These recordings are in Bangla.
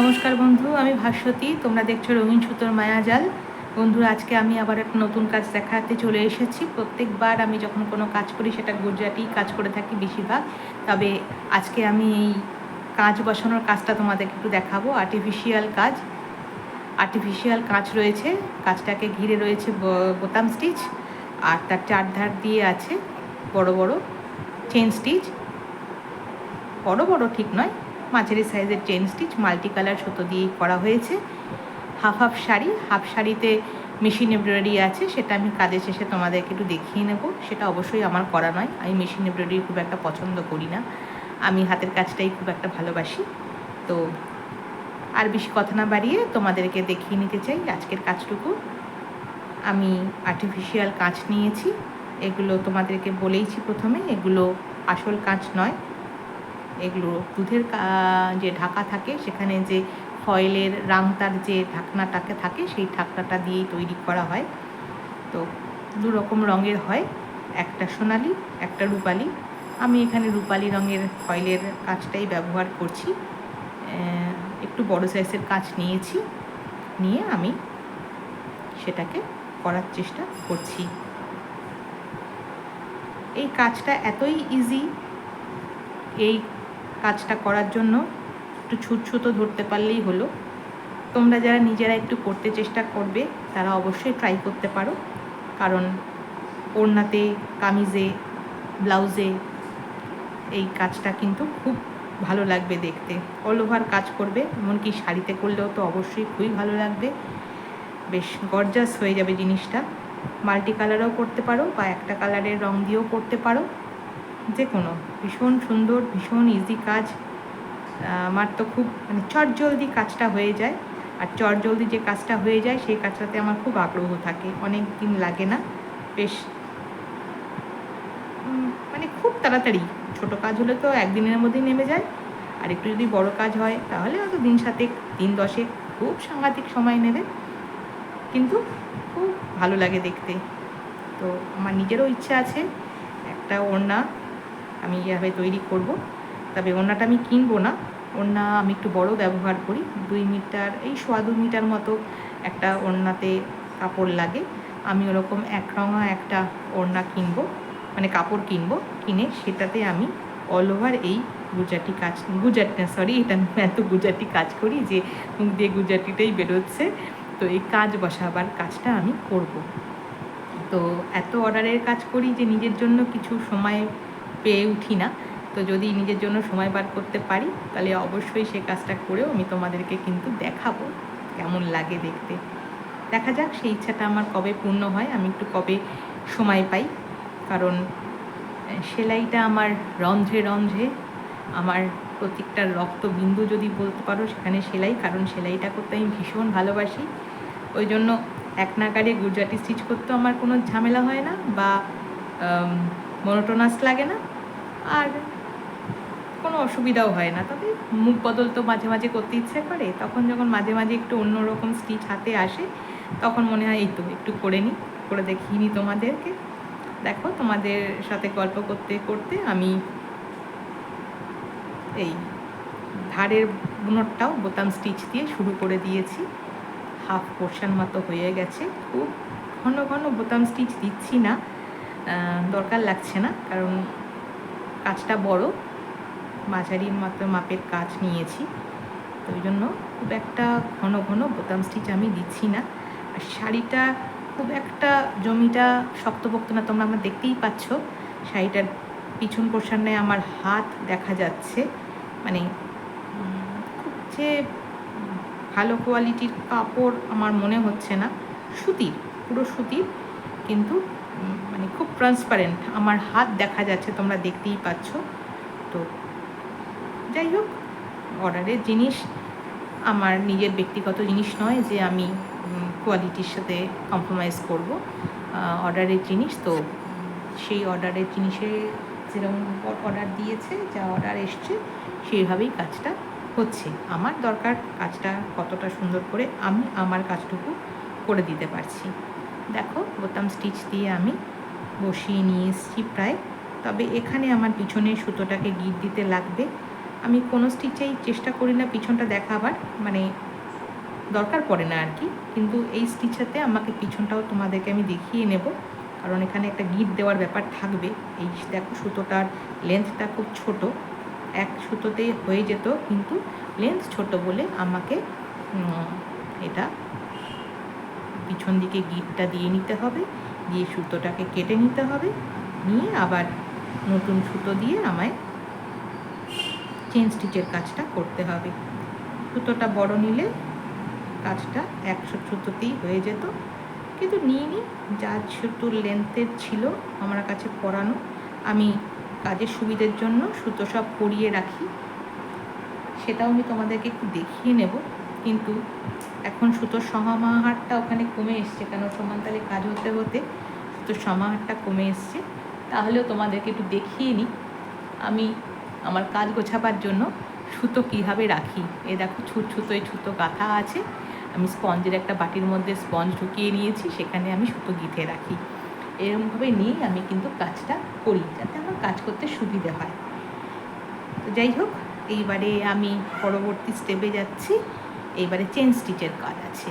নমস্কার বন্ধু, আমি ভাস্বতী, তোমরা দেখছ রঙিন সুতোর মায়াজাল। বন্ধুরা আজকে আমি আবার একটা নতুন কাজ দেখাতে চলে এসেছি। প্রত্যেকবার আমি যখন কোনো কাজ করি, সেটা গুজরাটি কাজ করে থাকি বেশিরভাগ। তবে আজকে আমি এই কাঁচ বসানোর কাজটা তোমাদেরকে একটু দেখাবো আর্টিফিশিয়াল কাজ আর্টিফিশিয়াল কাঁচ রয়েছে, কাঁচটাকে ঘিরে রয়েছে বোতাম স্টিচ আর তার চারধার দিয়ে আছে বড় বড় চেন স্টিচ বড় বড় ঠিক নয় মাঝারি সাইজের চেন স্টিচ মাল্টি কালার সুতো দিয়েই করা হয়েছে। হাফ হাফ শাড়ি, হাফ শাড়িতে মেশিন এমব্রয়ডারি আছে, সেটা আমি কাজে শেষে তোমাদেরকে একটু দেখিয়ে নেব। সেটা অবশ্যই আমার করা নয়, আমি মেশিন এমব্রয়ডারি খুব একটা পছন্দ করি না। আমি হাতের কাজটাই খুব একটা ভালোবাসি। তো আর বেশি কথা না বাড়িয়ে তোমাদেরকে দেখিয়ে নিতে চাই আজকের কাজটুকু। আমি আর্টিফিশিয়াল কাঁচ নিয়েছি, এগুলো তোমাদেরকে বলেইছি প্রথমে, এগুলো আসল কাঁচ নয়। এগুলো দুধের যে ঢাকা থাকে, সেখানে যে ফয়েলের রাংতার যে ঢাকনাটাকে থাকে, সেই ঢাকনাটা দিয়েই তৈরি করা হয়। তো দু রকম রঙের হয়, একটা সোনালি, একটা রূপালি। আমি এখানে রূপালি রঙের ফয়েলের কাঁচটাই ব্যবহার করছি। একটু বড় সাইজের কাঁচ নিয়েছি, নিয়ে আমি সেটাকে করার চেষ্টা করছি। এই কাজটা এতই ইজি এই কাজটা করার জন্য একটু ছুট ছুতো ধরতে পারলেই হলো। তোমরা যারা নিজেরা একটু করতে চেষ্টা করবে, তারা অবশ্যই ট্রাই করতে পারো। কারণ ওড়নাতে, কামিজে, ব্লাউজে এই কাজটা কিন্তু খুব ভালো লাগবে দেখতে। অল ওভার কাজ করবে, এমনকি শাড়িতে করলেও তো অবশ্যই খুবই ভালো লাগবে। বেশ গর্জাস হয়ে যাবে জিনিসটা। মাল্টি কালারও করতে পারো বা একটা কালারের রং দিয়েও করতে পারো। যে কোনো ভীষণ সুন্দর, ভীষণ ইজি কাজ। আমার তো খুব মানে চট জলদি কাজটা হয়ে যায়। আর চট জলদি যে কাজটা হয়ে যায়, সেই কাজটাতে আমার খুব আগ্রহ থাকে। অনেক দিন লাগে না। বেশ মানে খুব তাড়াতাড়ি। ছোট কাজ হলে তো একদিনের মধ্যেই নেমে যায়। আর একটু যদি বড় কাজ হয়, তাহলে হয়তো দিন সাতেক, দিন দশেক খুব সাংঘাতিক সময় নেবে। কিন্তু খুব ভালো লাগে দেখতে। তো আমার নিজেরও ইচ্ছা আছে। একটা ওড়না আমি এভাবে তৈরি করব। তবে ওড়নাটা আমি কিনবো না। ওড়না আমি একটু বড় ব্যবহার করি। দুই মিটার, এই সোয়া দু মিটার মতো একটা ওড়নাতে কাপড় লাগে। আমি ওরকম এক রঙা একটা ওড়না কিনবো মানে কাপড় কিনবো, কিনে সেটাতে আমি অল ওভার এই গুজাটি কাজ গুজাটি না সরি এটা আমি এত গুজাটি কাজ করি যে মুখ দিয়ে গুজাটিটাই বেরোচ্ছে। তো এই কাজ বসাবার কাজটা আমি করব। তো এত অর্ডারের কাজ করি যে নিজের জন্য কিছু সময় পেয়ে উঠি না। তো যদি নিজের জন্য সময় বার করতে পারি, তাহলে অবশ্যই সে কাজটা করেও আমি তোমাদেরকে কিন্তু দেখাবো, কেমন লাগে দেখতে। দেখা যাক, সেই ইচ্ছাটা আমার কবে পূর্ণ হয়, আমি একটু কবে সময় পাই। কারণ সেলাইটা আমার রন্ধ্রে রন্ধ্রে আমার প্রত্যেকটা রক্তবিন্দু যদি বলতে পারো, সেখানে সেলাই, কারণ সেলাইটা করতে আমি ভীষণ ভালোবাসি। ওই জন্য এক নাগারে গুজরাটি স্টিচ করতেও আমার কোনো ঝামেলা হয় না বা মনোটোনাস লাগে না। আর কোনো অসুবিধাও হয় না। তবে মুখ বদল তো মাঝে মাঝে করতে ইচ্ছে করে। তখন যখন মাঝে মাঝে একটু অন্যরকম স্টিচ হাতে আসে, তখন মনে হয়, এই তো, একটু করে নিই করে দেখিয়ে নিই তোমাদেরকে। দেখো, তোমাদের সাথে গল্প করতে করতে আমি এই ধারের বুনোরটাও বোতাম স্টিচ দিয়ে শুরু করে দিয়েছি। হাফ পোর্শন মতো হয়ে গেছে। খুব ঘন ঘন বোতাম স্টিচ দিচ্ছি না। দরকার লাগছে না। কারণ কাজটা বড়। মাঝারির মাত্র মাপের কাজ নিয়েছি। তো ওই জন্য খুব একটা ঘন ঘন বোতাম স্টিচ আমি দিচ্ছি না। আর শাড়িটা খুব একটা জমিটা শক্তপোক্ত না, তোমরা আমার দেখতেই পাচ্ছ। শাড়িটার পিছন পোর্শনে আমার হাত দেখা যাচ্ছে। মানে খুব যে ভালো কোয়ালিটির কাপড় আমার মনে হচ্ছে না। সুতির, পুরো সুতির। কিন্তু মানে খুব ট্রান্সপারেন্ট আমার হাত দেখা যাচ্ছে, তোমরা দেখতেই পাচ্ছ। তো যাই হোক অর্ডারের জিনিস আমার নিজের ব্যক্তিগত জিনিস নয় যে আমি কোয়ালিটির সাথে কম্প্রোমাইজ করব। অর্ডারের জিনিস, তো সেই অর্ডারের জিনিসের যেরকম অর্ডার দিয়েছে, যা অর্ডার এসছে, সেইভাবেই কাজটা হচ্ছে। আমার দরকার কাজটা কতটা সুন্দর করে আমি আমার কাজটুকু করে দিতে পারছি। দেখো, বোতাম স্টিচ দিয়ে আমি বসিয়ে নিয়ে এসেছি প্রায়। তবে এখানে আমার পিছনে সুতোটাকে গিট দিতে লাগবে। আমি কোনো স্টিচেই চেষ্টা করি না পিছনটা দেখাবার মানে দরকার পড়ে না আর কি। কিন্তু এই স্টিচাতে আমাকে পিছনটাও তোমাদেরকে আমি দেখিয়ে নেব। কারণ এখানে একটা গিট দেওয়ার ব্যাপার থাকবে। এই দেখো, সুতোটার লেন্থটা খুব ছোট। এক সুতোতে হয়ে যেত, কিন্তু লেন্থ ছোট বলে আমাকে এটা পিছন দিকে গিটটা দিয়ে নিতে হবে, দিয়ে সুতোটাকে কেটে নিতে হবে, নিয়ে আবার নতুন সুতো দিয়ে আমায় চেন স্টিচের কাজটা করতে হবে। সুতোটা বড় নিলে কাজটা একশো সুতোতেই হয়ে যেত। কিন্তু নিয়ে নিই যা সুতোর লেন্থের ছিল আমার কাছে পরানো, আমি কাজের সুবিধের জন্য সুতো সব পরিয়ে রাখি। সেটাও আমি তোমাদেরকে একটু দেখিয়ে নেব। কিন্তু এখন সুতোর সমাহারটা ওখানে কমে এসছে। কেন সমানতালে কাজ হতে হতে সুতোর সমাহারটা কমে এসছে। তাহলেও তোমাদেরকে একটু দেখিয়ে নিই আমি আমার কাজ গোছাবার জন্য সুতো কীভাবে রাখি? এ দেখো ছুট ছুতোয় ছুতো গাঁথা আছে। আমি স্পঞ্জের একটা বাটির মধ্যে স্পঞ্জ ঢুকিয়ে নিয়েছি, সেখানে আমি সুতো গিঁথে রাখি। এরকমভাবে নিয়েই আমি কিন্তু কাজটা করি, যাতে আমার কাজ করতে সুবিধে হয়। তো যাই হোক, এইবারে আমি পরবর্তী স্টেপে যাচ্ছি। এইবারে চেন স্টিচের কাজ আছে।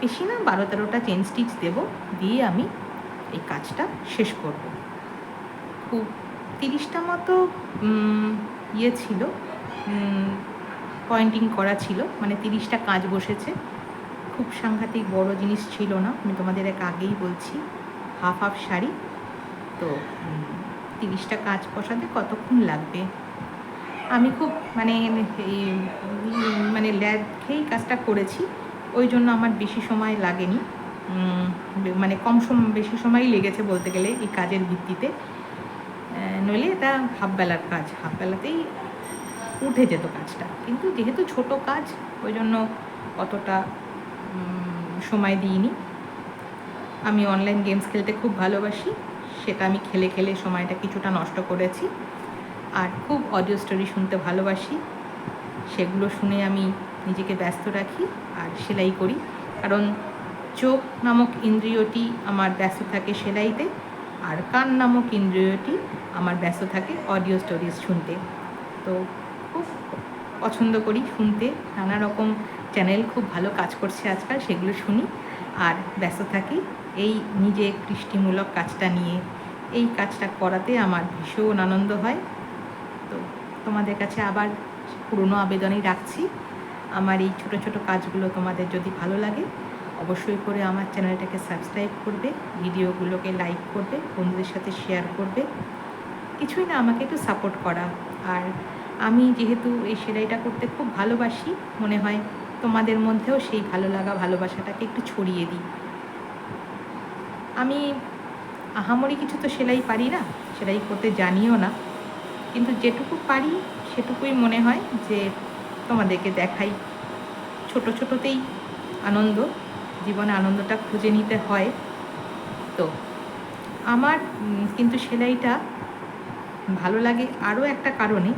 বেশি না বারো তেরোটা চেন স্টিচ দেব, দিয়ে আমি এই কাজটা শেষ করব। খুব তিরিশটা মতো ইয়ে ছিল পয়েন্টিং করা ছিল মানে তিরিশটা কাজ বসেছে। খুব সাংঘাতিক বড় জিনিস ছিল না, আমি তোমাদের এক আগেই বলছি হাফ হাফ শাড়ি। তো তিরিশটা কাজ বসাতে কতক্ষণ লাগবে? আমি খুব মানে মানে ল্যাদ খেয়েই কাজটা করেছি। ওই জন্য আমার বেশি সময় লাগেনি। মানে কম সময় বেশি সময়ই লেগেছে বলতে গেলে এই কাজের ভিত্তিতে। নইলে এটা হাফবেলার কাজ। হাফবেলাতেই উঠে যেত কাজটা। কিন্তু যেহেতু ছোট কাজ, ওই জন্য অতটা সময় দিইনি। আমি অনলাইন গেমস খেলতে খুব ভালোবাসি। সেটা আমি খেলে খেলে সময়টা কিছুটা নষ্ট করেছি। আর খুব অডিও স্টোরি শুনতে ভালোবাসি। সেগুলো শুনে আমি নিজেকে ব্যস্ত রাখি আর সেলাই করি। কারণ চোখ নামক ইন্দ্রিয়টি আমার ব্যস্ত থাকে সেলাইতে আর কান নামক ইন্দ্রিয়টি আমার ব্যস্ত থাকে অডিও স্টোরিজ শুনতে। তো খুব পছন্দ করি শুনতে। নানা রকম চ্যানেল খুব ভালো কাজ করছে আজকাল, সেগুলো শুনি আর ব্যস্ত থাকি। এই নিজে কৃষ্টিমূলক কাজটা নিয়ে। এই কাজটা করাতে আমার ভীষণ আনন্দ হয়। তোমাদের কাছে আবার পুরনো আবেদনই রাখছি। আমার এই ছোট ছোট কাজগুলো তোমাদের যদি ভালো লাগে, অবশ্যই করে আমার চ্যানেলটাকে সাবস্ক্রাইব করবে, ভিডিওগুলোকে লাইক করবে, বন্ধুদের সাথে শেয়ার করবে। কিছুই না, আমাকে একটু সাপোর্ট করা। আর আমি যেহেতু এই সেলাইটা করতে খুব ভালোবাসি, মনে হয় তোমাদের মধ্যেও সেই ভালো লাগা, ভালোবাসাটাকে একটু ছড়িয়ে দিই। আমি আহামরি কিছু তো সেলাই পারি না, সেলাই করতে জানিও না। কিন্তু যেটুকু পারি সেটুকুই মনে হয় যে তোমাদেরকে দেখাই। ছোট ছোটোতেই আনন্দ, জীবনে আনন্দটা খুঁজে নিতে হয়। তো আমার কিন্তু সেলাইটা ভালো লাগে আরও একটা কারণে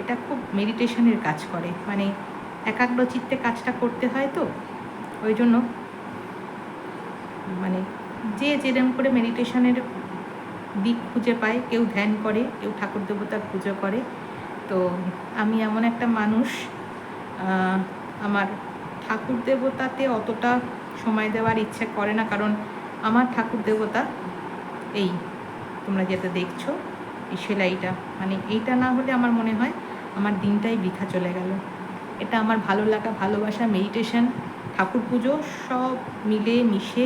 এটা খুব মেডিটেশনের কাজ করে। মানে একাগ্র চিত্তে কাজটা করতে হয় তো, ওই জন্য মানে যে যেরকম করে মেডিটেশনের দিক খুঁজে পায়, কেউ ধ্যান করে, কেউ ঠাকুর দেবতার পুজো করে। তো আমি এমন একটা মানুষ আমার ঠাকুর দেবতাতে অতটা সময় দেওয়ার ইচ্ছে করে না, কারণ আমার ঠাকুর দেবতা এই, তোমরা যেটা দেখছ, এই সেলাইটা মানে এইটা না হলে আমার মনে হয় আমার দিনটাই বৃথা চলে গেল। এটা আমার ভালো লাগা, ভালোবাসা মেডিটেশন ঠাকুর পুজো সব মিলে মিশে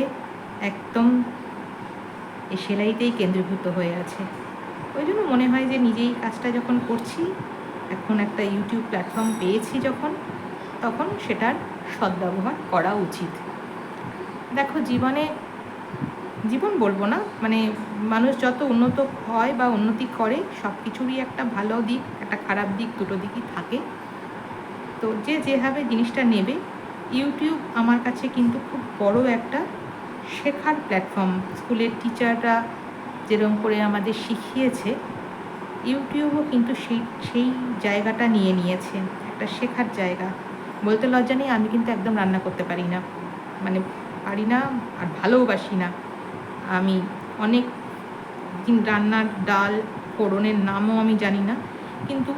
একদম এই সেলাইতেই কেন্দ্রীভূত হয়ে আছে। ওই জন্য মনে হয় যে নিজেই কাজটা যখন করছি, এখন একটা ইউটিউব প্ল্যাটফর্ম পেয়েছি যখন, তখন সেটার সদ্ব্যবহার করা উচিত। দেখো, জীবনে, জীবন বলব না মানে মানুষ যত উন্নত হয় বা উন্নতি করে সব কিছুরই একটা ভালো দিক, একটা খারাপ দিক দুটো দিকই থাকে। তো যে যেভাবে জিনিসটা নেবে, ইউটিউব আমার কাছে কিন্তু খুব বড় একটা শেখার প্ল্যাটফর্ম স্কুলের টিচাররা যেরকম করে আমাদের শিখিয়েছে ইউটিউবও কিন্তু সেই সেই জায়গাটা নিয়ে নিয়েছে, একটা শেখার জায়গা। বলতে লজ্জা নেই, আমি কিন্তু একদম রান্না করতে পারি না। মানে পারি না আর ভালোবাসি না। আমি অনেক দিন রান্নার ডাল, ফোড়নের নামও আমি জানি না, কিন্তু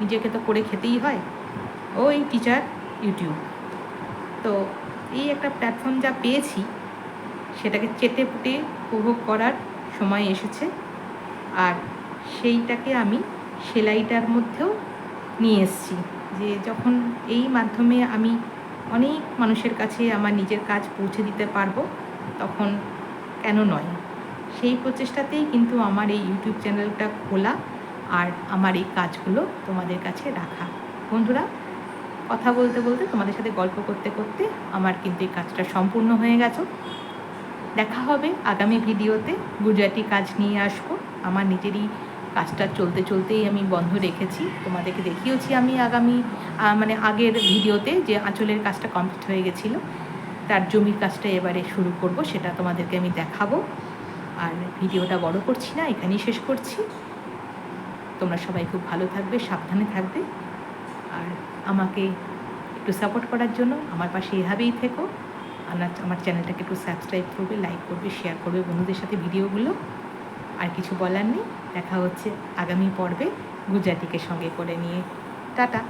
নিজেকে তো করে খেতেই হয়। ওই টিচার ইউটিউব তো এই একটা প্ল্যাটফর্ম যা পেয়েছি সেটাকে চেটে পুটে উপভোগ করার সময় এসেছে। আর সেইটাকে আমি সেলাইটার মধ্যেও নিয়ে এসেছি। যে যখন এই মাধ্যমে আমি অনেক মানুষের কাছে আমার নিজের কাজ পৌঁছে দিতে পারব, তখন কেন নয়? সেই প্রচেষ্টাতেই কিন্তু আমার এই ইউটিউব চ্যানেলটা খোলা আর আমার এই কাজগুলো তোমাদের কাছে রাখা। বন্ধুরা, কথা বলতে বলতে তোমাদের সাথে গল্প করতে করতে আমার কিন্তু এই কাজটা সম্পূর্ণ হয়ে গেছে। দেখা হবে আগামী ভিডিওতে। গুজরাটি কাজ নিয়ে আসব। আমার নিজেরই কাজটা চলতে চলতেই আমি বন্ধ রেখেছি। তোমাদেরকে দেখিয়েছি আমি আগামী মানে আগের ভিডিওতে যে আঁচলের কাজটা কমপ্লিট হয়ে গেছিল, তার জমির কাজটা এবারে শুরু করব, সেটা তোমাদেরকে আমি দেখাবো। আর ভিডিওটা বড় করছি না, এখানেই শেষ করছি। তোমরা সবাই খুব ভালো থাকবে, সাবধানে থাকবে। আর আমাকে একটু সাপোর্ট করার জন্য আমার পাশে এভাবেই থেকো। আমার আমার চ্যানেলটাকে একটু সাবস্ক্রাইব করবে লাইক করবে শেয়ার করবে বন্ধুদের সাথে ভিডিওগুলো। আর কিছু বলার নেই, দেখা হচ্ছে আগামী পর্বে গুজরাটিকে সঙ্গে করে নিয়ে। টাটা।